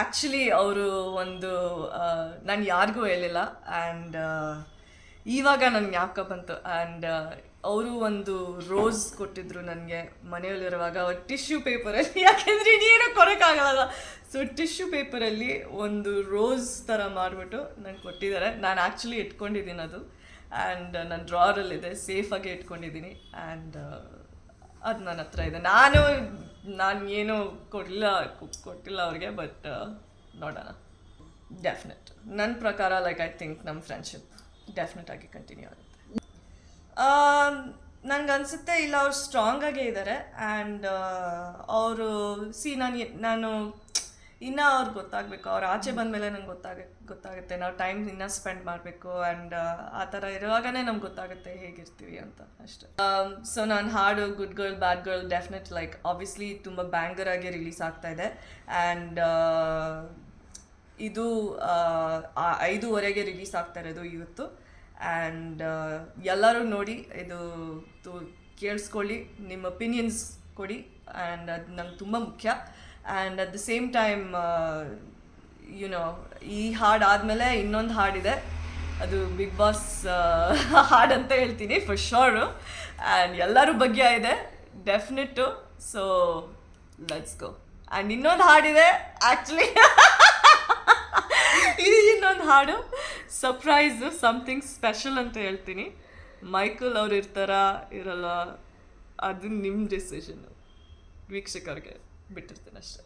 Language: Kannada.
ಆ್ಯಕ್ಚುಲಿ ಅವರು ಒಂದು ನಾನು ಯಾರಿಗೂ ಹೇಳಿಲ್ಲ. ಆ್ಯಂಡ್ ಇವಾಗ ನನ್ನ ಜ್ಞಾಪಕ ಬಂತು. ಆ್ಯಂಡ್ ಅವರು ಒಂದು ರೋಸ್ ಕೊಟ್ಟಿದ್ರು ನನಗೆ ಮನೆಯಲ್ಲಿರುವಾಗ. ಟಿಶ್ಯೂ ಪೇಪರಲ್ಲಿ ಯಾಕೆಂದರೆ ನೀನು ಕೊಡೋಕ್ಕಾಗಲ್ಲ. ಸೊ ಟಿಶ್ಯೂ ಪೇಪರಲ್ಲಿ ಒಂದು ರೋಸ್ ಥರ ಮಾಡಿಬಿಟ್ಟು ನನಗೆ ಕೊಟ್ಟಿದ್ದಾರೆ. ನಾನು ಆ್ಯಕ್ಚುಲಿ ಇಟ್ಕೊಂಡಿದ್ದೀನಿ ಅದು. ಆ್ಯಂಡ್ ನನ್ನ ಡ್ರಾರಲ್ಲಿದೆ ಸೇಫಾಗಿ ಇಟ್ಕೊಂಡಿದ್ದೀನಿ. ಆ್ಯಂಡ್ ಅದು ನನ್ನ ಹತ್ರ ಇದೆ. ನಾನು ನಾನು ಏನು ಕೊಡಲಿಲ್ಲ ಕೊಟ್ಟಿಲ್ಲ ಅವ್ರಿಗೆ ಬಟ್ ನೋಡೋಣ. ಡೆಫಿನೆಟ್ ನನ್ನ ಪ್ರಕಾರ ಲೈಕ್ ಐ ಥಿಂಕ್ ನಮ್ಮ ಫ್ರೆಂಡ್ಶಿಪ್ ಡೆಫಿನೆಟ್ ಆಗಿ ಕಂಟಿನ್ಯೂ ಆಗುತ್ತೆ. ನನಗೆ ಅನಿಸುತ್ತೆ ಇಲ್ಲ, ಅವ್ರು ಸ್ಟ್ರಾಂಗಾಗೇ ಇದ್ದಾರೆ ಆ್ಯಂಡ್ ಅವರು ಸಿ ನಾನು ನಾನು ಇನ್ನೂ ಅವ್ರಿಗೆ ಗೊತ್ತಾಗಬೇಕು ಅವ್ರು ಆಚೆ ಬಂದಮೇಲೆ ನಂಗೆ ಗೊತ್ತಾಗ ಗೊತ್ತಾಗುತ್ತೆ. ನಾವು ಟೈಮ್ ಇನ್ನೂ ಸ್ಪೆಂಡ್ ಮಾಡಬೇಕು ಆ್ಯಂಡ್ ಆ ಥರ ಇರುವಾಗನೇ ನಮ್ಗೆ ಗೊತ್ತಾಗುತ್ತೆ ಹೇಗಿರ್ತೀವಿ ಅಂತ ಅಷ್ಟೆ. ಸೊ ನಾನು ಹಾಡು good girl bad girl definite like obviously ತುಂಬ ಬ್ಯಾಂಗರ್ ಆಗಿ ರಿಲೀಸ್ ಆಗ್ತಾ ಇದೆ. ಆ್ಯಂಡ್ ಇದು ಆ, ಆ ಐದೂವರೆಗೆ ರಿಲೀಸ್ ಆಗ್ತಾ ಇರೋದು ಇವತ್ತು. ಆ್ಯಂಡ್ ಎಲ್ಲರೂ ನೋಡಿ ಇದು ಕೇಳಿಸ್ಕೊಳ್ಳಿ ನಿಮ್ಮ ಒಪಿನಿಯನ್ಸ್ ಕೊಡಿ. ಆ್ಯಂಡ್ ಅದು ನಂಗೆ ತುಂಬ ಮುಖ್ಯ. And at the same time you know ಈ ಹಾಡು ಆದಮೇಲೆ ಇನ್ನೊಂದು ಹಾಡಿದೆ. ಅದು ಬಿಗ್ ಬಾಸ್ ಹಾಡು ಅಂತ ಹೇಳ್ತೀನಿ ಫಸ್ಟ್ ಶೋರು ಆ್ಯಂಡ್ ಎಲ್ಲರೂ ಬಗ್ಗೆ ಇದೆ definite so let's go and ಇನ್ನೊಂದು ಹಾಡಿದೆ ಆ್ಯಕ್ಚುಲಿ ಇದು ಇನ್ನೊಂದು ಹಾಡು. ಸರ್ಪ್ರೈಸು ಸಮ್ಥಿಂಗ್ ಸ್ಪೆಷಲ್ ಅಂತ ಹೇಳ್ತೀನಿ. ಮೈಕಲ್ ಅವ್ರು ಇರ್ತಾರ, ಇರಲ್ಲ, ಅದು ನಿಮ್ಮ ಡಿಸಿಷನ್ ವೀಕ್ಷಕರಿಗೆ. ಬಿಟ್ಟಿರ್ತೀನಿ ಅಷ್ಟೇ.